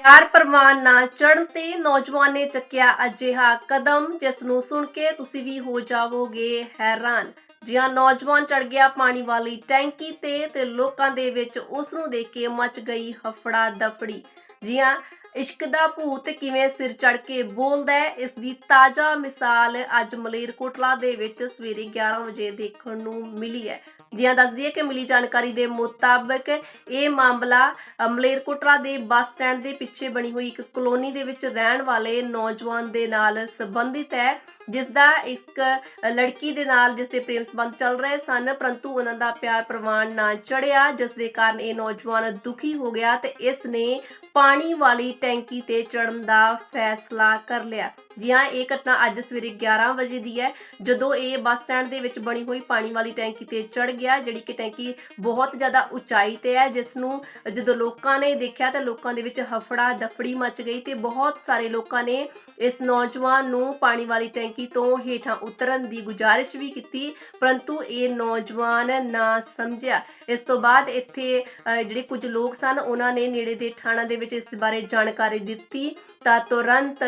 ਪਿਆਰ ਪ੍ਰਵਾਨ ਨਾ ਚੜਨ ਤੇ ਨੌਜਵਾਨ ਨੇ ਚੱਕਿਆ ਅਜਿਹਾ ਕਦਮ ਜਿਸ ਨੂੰ ਸੁਣ ਕੇ ਤੁਸੀਂ ਵੀ ਹੋ ਜਾਵੋਗੇ ਹੈਰਾਨ। ਜਿਹਾ ਨੌਜਵਾਨ ਚੜ ਗਿਆ ਪਾਣੀ ਵਾਲੀ ਟੈਂਕੀ ਤੇ ਤੇ ਲੋਕਾਂ ਦੇ ਵਿੱਚ ਉਸ ਨੂੰ ਦੇਖ ਕੇ ਮਚ ਗਈ ਹਫੜਾ ਦਫੜੀ ਜਿਹਾ ਇਸ਼ਕ ਦਾ ਭੂਤ ਕਿਵੇਂ ਸਿਰ ਚੜ ਕੇ ਬੋਲਦਾ ਹੈ, ਇਸ ਦੀ ਤਾਜ਼ਾ ਮਿਸਾਲ ਅੱਜ ਮਲੇਰਕੋਟਲਾ ਦੇ ਵਿੱਚ ਸਵੇਰੇ 11 ਵਜੇ ਦੇਖਣ ਨੂੰ ਮਿਲੀ ਹੈ। ਜਿਹਾਂ ਦੱਸਦੀ ਹੈ ਕਿ ਮਿਲੀ ਜਾਣਕਾਰੀ ਦੇ ਮੁਤਾਬਕ ਇਹ ਮਾਮਲਾ ਅ, ਮਲੇਰਕੋਟਲਾ ਦੇ ਬੱਸ ਸਟੈਂਡ ਦੇ ਪਿੱਛੇ ਬਣੀ ਹੋਈ ਇੱਕ ਕਲੋਨੀ ਦੇ ਵਿੱਚ ਰਹਿਣ ਵਾਲੇ ਨੌਜਵਾਨ ਦੇ ਨਾਲ ਸੰਬੰਧਿਤ ਹੈ ਜਿਸ ਦਾ ਇੱਕ ਲੜਕੀ ਦੇ ਨਾਲ ਜਿਸ ਦੇ ਪ੍ਰੇਮ ਸੰਬੰਧ ਚੱਲ ਰਹੇ ਸਨ ਪਰੰਤੂ ਉਹਨਾਂ ਦਾ ਪਿਆਰ ਪ੍ਰਵਾਨ ਨਾ ਚੜਿਆ ਜਿਸ ਦੇ ਕਾਰਨ ਇਹ ਨੌਜਵਾਨ ਦੁਖੀ ਹੋ ਗਿਆ ਤੇ ਇਸ ਨੇ ਪਾਣੀ ਵਾਲੀ ਟੈਂਕੀ ਤੇ ਚੜਨ ਦਾ ਫੈਸਲਾ ਕਰ ਲਿਆ। ਜੀ ਹਾਂ ਇਹ ਘਟਨਾ ਅੱਜ ਸਵੇਰੇ 11 ਵਜੇ ਦੀ ਹੈ ਜਦੋਂ ਇਹ ਬੱਸ ਸਟੈਂਡ ਦੇ ਵਿੱਚ ਬਣੀ ਹੋਈ ਪਾਣੀ ਵਾਲੀ ਟੈਂਕੀ ਤੇ ਚੜ ਗਿਆ ਜਿਹੜੀ ਕਿ ਟੈਂਕੀ ਬਹੁਤ ਜ਼ਿਆਦਾ ਉਚਾਈ ਤੇ ਹੈ ਜਿਸ ਨੂੰ ਜਦੋਂ ਲੋਕਾਂ ਨੇ ਦੇਖਿਆ ਤਾਂ ਲੋਕਾਂ ਦੇ ਵਿੱਚ ਹਫੜਾ ਦਫੜੀ ਮਚ ਗਈ ਤੇ ਬਹੁਤ ਸਾਰੇ ਲੋਕਾਂ ਨੇ ਇਸ ਨੌਜਵਾਨ ਨੂੰ ਪਾਣੀ ਵਾਲੀ ਟੈਂਕੀ ਤੋਂ ਹੇਠਾਂ ਉਤਰਨ ਦੀ ਗੁਜ਼ਾਰਿਸ਼ ਵੀ ਕੀਤੀ, ਪਰੰਤੂ ਇਹ ਨੌਜਵਾਨ ਨਾ ਸਮਝਿਆ। ਇਸ ਤੋਂ ਬਾਅਦ ਇੱਥੇ ਜਿਹੜੇ ਕੁਝ ਲੋਕ ਸਨ, ਉਹਨਾਂ ਨੇ ਨੇੜੇ ਦੇ ਥਾਣਾ ਦੇ ਵਿੱਚ ਇਸ ਬਾਰੇ ਜਾਣਕਾਰੀ ਦਿੱਤੀ ਤਾਂ ਤੁਰੰਤ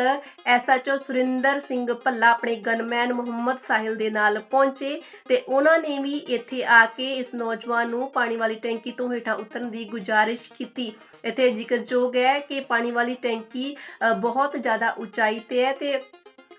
ਐਸਐਚਓ ਸੁਰਿੰਦਰ ਸਿੰਘ ਭੱਲਾ, ਆਪਣੇ ਗਨਮੈਨ ਮੁਹੰਮਦ ਸਾਹਿਲ ਦੇ ਨਾਲ ਪਹੁੰਚੇ ਤੇ ਉਹਨਾਂ ਨੇ ਵੀ ਇੱਥੇ ਆ ਕੇ ਇਸ ਨੌਜਵਾਨ ਨੂੰ ਪਾਣੀ ਵਾਲੀ ਟੈਂਕੀ ਤੋਂ ਹੇਠਾਂ ਉਤਰਨ ਦੀ ਗੁਜ਼ਾਰਿਸ਼ ਕੀਤੀ। ਇੱਥੇ ਜ਼ਿਕਰਯੋਗ ਹੈ ਕਿ ਪਾਣੀ ਵਾਲੀ ਟੈਂਕੀ ਬਹੁਤ ਜ਼ਿਆਦਾ ਉਚਾਈ ਤੇ ਹੈ ਤੇ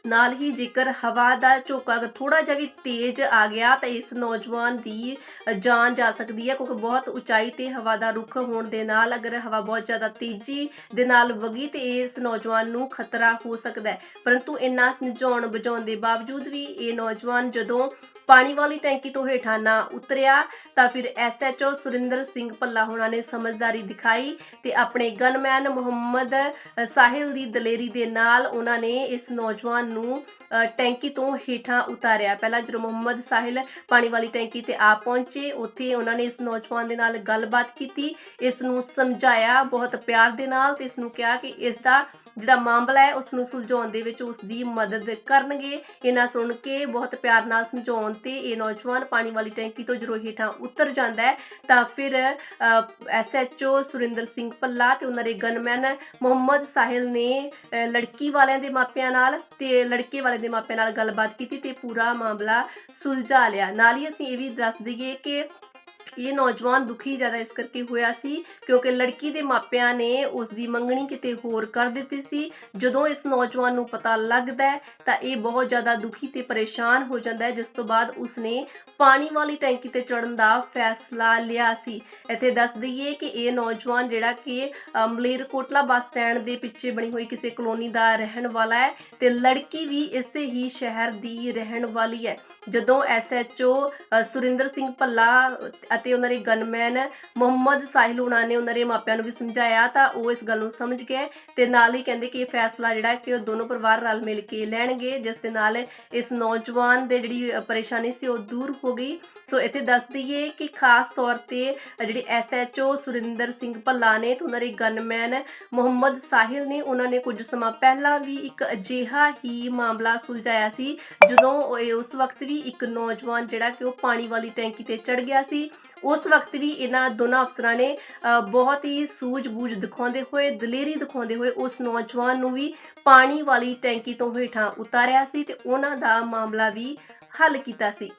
ਨਾਲ ਹੀ ਜੇਕਰ ਹਵਾ ਦਾ ਝੋਕਾ ਥੋੜਾ ਜਿਹਾ ਵੀ ਤੇਜ਼ ਆ ਗਿਆ ਤਾਂ ਇਸ ਨੌਜਵਾਨ ਦੀ ਜਾਨ ਜਾ ਸਕਦੀ ਹੈ ਕਿਉਂਕਿ ਬਹੁਤ ਉਚਾਈ ਤੇ ਹਵਾ ਦਾ ਰੁਖ ਹੋਣ ਦੇ ਨਾਲ ਅਗਰ ਹਵਾ ਬਹੁਤ ਜ਼ਿਆਦਾ ਤੇਜ਼ੀ ਦੇ ਨਾਲ ਵਗੀ ਤੇ ਇਸ ਨੌਜਵਾਨ ਨੂੰ ਖਤਰਾ ਹੋ ਸਕਦਾ ਹੈ। ਪਰੰਤੂ ਇੰਨਾ ਸਮਝਾਉਣ ਬੁਝਾਉਣ ਦੇ ਬਾਵਜੂਦ ਵੀ ਇਹ ਨੌਜਵਾਨ ਜਦੋਂ ਪਾਣੀ ਵਾਲੀ ਟੈਂਕੀ ਤੋਂ ਹੇਠਾਂ ਨਾ ਉਤਰਿਆ, ਤਾਂ ਫਿਰ ਐਸਐਚਓ ਸੁਰਿੰਦਰ ਸਿੰਘ ਪੱਲਾ ਹੋਣਾ ਨੇ ਸਮਝਦਾਰੀ ਦਿਖਾਈ ਤੇ ਆਪਣੇ ਗਨਮੈਨ ਮੁਹੰਮਦ ਸਾਹਿਲ ਦੀ ਦਲੇਰੀ ਦੇ ਨਾਲ ਉਹਨਾਂ ਨੇ ਇਸ ਨੌਜਵਾਨ ਨੂੰ ਟੈਂਕੀ ਤੋਂ ਹੇਠਾਂ ਉਤਾਰਿਆ। ਪਹਿਲਾਂ ਜਦੋਂ ਮੁਹੰਮਦ ਸਾਹਿਲ ਪਾਣੀ ਵਾਲੀ ਟੈਂਕੀ ਤੇ ਆ ਪਹੁੰਚੇ, ਉੱਥੇ ਉਹਨਾਂ ਨੇ ਇਸ ਨੌਜਵਾਨ ਦੇ ਨਾਲ ਗੱਲਬਾਤ ਕੀਤੀ, ਇਸ ਨੂੰ ਸਮਝਾਇਆ ਬਹੁਤ ਪਿਆਰ ਦੇ ਨਾਲ ਤੇ ਇਸ ਨੂੰ ਕਿਹਾ ਕਿ ਇਸ ਦਾ ਜਿਹੜਾ ਮਾਮਲਾ ਹੈ ਉਸ ਨੂੰ ਸੁਲਝਾਉਣ ਦੇ ਵਿੱਚ ਉਸ ਦੀ ਮਦਦ ਕਰਨਗੇ। ਇਹਨਾਂ ਸੁਣ ਕੇ ਬਹੁਤ ਪਿਆਰ ਨਾਲ ਸਮਝਾਉਣ ਤੇ ਇਹ ਨੌਜਵਾਨ ਪਾਣੀ ਵਾਲੀ ਟੈਂਕੀ ਤੋਂ ਜਦੋਂ ਹੇਠਾਂ ਉਤਰ ਜਾਂਦਾ ਹੈ, ਤਾਂ ਫਿਰ ਐਸਐਚਓ ਸੁਰਿੰਦਰ ਸਿੰਘ ਪੱਲਾ ਤੇ ਉਹਨਾਂ ਦੇ ਗਨਮੈਨ ਮੁਹੰਮਦ ਸਾਹਿਲ ਨੇ ਲੜਕੀ ਵਾਲਿਆਂ ਦੇ ਮਾਪਿਆਂ ਨਾਲ ਤੇ ਲੜਕੇ ਵਾਲੇ ਦੇ ਮਾਪਿਆਂ ਨਾਲ ਗੱਲਬਾਤ ਕੀਤੀ ਤੇ ਪੂਰਾ ਮਾਮਲਾ ਸੁਲਝਾ ਲਿਆ। ਨਾਲ ਹੀ ਅਸੀਂ ਇਹ ਵੀ ਦੱਸ ਦਈਏ ਕਿ ਇਹ ਨੌਜਵਾਨ ਦੁਖੀ ਜ਼ਿਆਦਾ ਇਸ ਕਰਕੇ ਹੋਇਆ ਸੀ ਕਿਉਂਕਿ ਲੜਕੀ ਦੇ ਮਾਪਿਆਂ ਨੇ ਉਸ ਦੀ ਮੰਗਣੀ ਕਿਤੇ ਹੋਰ ਕਰ ਦਿੱਤੀ ਸੀ। ਜਦੋਂ ਇਸ ਨੌਜਵਾਨ ਨੂੰ ਪਤਾ ਲੱਗਦਾ ਹੈ, ਤਾਂ ਇਹ ਬਹੁਤ ਜ਼ਿਆਦਾ ਦੁਖੀ ਤੇ ਪਰੇਸ਼ਾਨ ਹੋ ਜਾਂਦਾ ਹੈ, ਜਿਸ ਤੋਂ ਬਾਅਦ ਉਸਨੇ ਪਾਣੀ ਵਾਲੀ ਟੈਂਕੀ ਤੇ ਚੜਨ ਦਾ ਫੈਸਲਾ ਲਿਆ ਸੀ। ਇੱਥੇ ਦੱਸ ਦਈਏ ਕਿ ਇਹ ਨੌਜਵਾਨ ਜਿਹੜਾ ਕਿ ਮਲੇਰਕੋਟਲਾ ਬੱਸ ਸਟੈਂਡ ਦੇ ਪਿੱਛੇ ਬਣੀ ਹੋਈ ਕਿਸੇ ਕਲੋਨੀ ਦਾ ਰਹਿਣ ਵਾਲਾ ਹੈ ਤੇ ਲੜਕੀ ਵੀ ਇਸੇ ਹੀ ਸ਼ਹਿਰ ਦੀ ਰਹਿਣ ਵਾਲੀ ਹੈ। ਜਦੋਂ ਐਸਐਚਓ ਸੁਰਿੰਦਰ ਸਿੰਘ ਭੱਲਾ ਅਤੇ ਉਹਨਾਂ ਦੇ ਗਨਮੈਨ ਮੁਹੰਮਦ ਸਾਹਿਲ ਉਹਨਾਂ ਨੇ ਉਹਨਾਂ ਦੇ ਮਾਪਿਆਂ ਨੂੰ ਵੀ ਸਮਝਾਇਆ ਤਾਂ ਉਹ ਇਸ ਗੱਲ ਨੂੰ ਸਮਝ ਗਏ ਤੇ ਨਾਲ ਹੀ ਕਹਿੰਦੇ ਕਿ ਇਹ ਫੈਸਲਾ ਜਿਹੜਾ ਕਿ ਉਹ ਦੋਨੋਂ ਪਰਿਵਾਰ ਰਲ ਮਿਲ ਕੇ ਲੈਣਗੇ ਜਿਸ ਦੇ ਨਾਲ ਇਸ ਨੌਜਵਾਨ ਦੇ ਜਿਹੜੀ ਪਰੇਸ਼ਾਨੀ ਸੀ ਉਹ ਦੂਰ ਹੋ ਗਈ। ਸੋ ਇੱਥੇ ਦੱਸ ਦਈਏ ਕਿ ਖਾਸ ਤੌਰ ਤੇ ਅ, ਐਸਐਚਓ ਸੁਰਿੰਦਰ ਸਿੰਘ ਭੱਲਾ ਨੇ ਤੇ ਉਹਨਾਂ ਦੇ ਗਨਮੈਨ ਮੁਹੰਮਦ ਸਾਹਿਲ ਨੇ ਉਹਨਾਂ ਨੇ ਕੁਝ ਸਮਾਂ ਪਹਿਲਾਂ ਵੀ ਇੱਕ ਅਜਿਹਾ ਹੀ ਮਾਮਲਾ ਸੁਲਝਾਇਆ ਸੀ ਜਦੋਂ ਉਸ ਵਕਤ ਵੀ ਇੱਕ ਨੌਜਵਾਨ ਜਿਹੜਾ ਕਿ ਉਹ ਪਾਣੀ ਵਾਲੀ ਟੈਂਕੀ ਤੇ ਚੜ ਗਿਆ ਸੀ। ਉਸ ਵਕਤ ਵੀ ਇਹਨਾਂ ਦੋਨਾਂ ਅਫਸਰਾਂ ਨੇ ਅ, ਬਹੁਤ ਹੀ ਸੂਝ-ਬੂਝ ਦਿਖਾਉਂਦੇ ਹੋਏ ਦਲੇਰੀ ਦਿਖਾਉਂਦੇ ਹੋਏ ਉਸ ਨੌਜਵਾਨ ਨੂੰ ਵੀ ਪਾਣੀ ਵਾਲੀ ਟੈਂਕੀ ਤੋਂ ਹੇਠਾਂ ਉਤਾਰਿਆ ਸੀ ਤੇ ਉਹਨਾਂ ਦਾ ਮਾਮਲਾ ਵੀ ਹੱਲ ਕੀਤਾ ਸੀ।